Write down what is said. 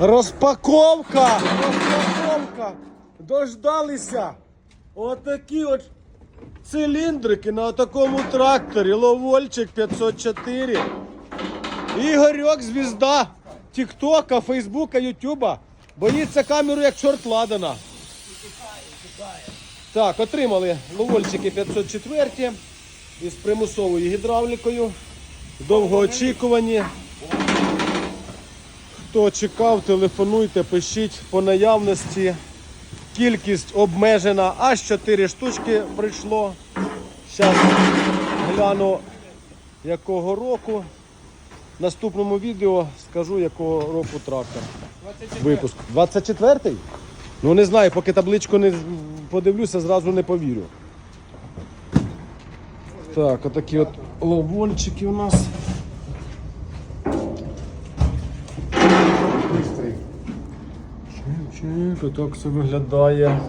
Розпаковка! Розпаковка! Дождалися! Отакі от циліндрики на такому тракторі. Ловольчик 504. Ігорьок, звізда Тіктока, Фейсбука, Ютуба. Боїться камеру, як чорт ладана. Так, отримали ловольчики 504 із примусовою гідравлікою. Довгоочікувані. Хто чекав, телефонуйте, пишіть по наявності. Кількість обмежена, аж 4 штучки прийшло. Зараз гляну якого року. В наступному відео скажу, якого року трактор. Випуск. 24-й? Ну не знаю, поки табличку не подивлюся, зразу не повірю. Так, отакі от ловольчики у нас. Чик, отак все виглядає.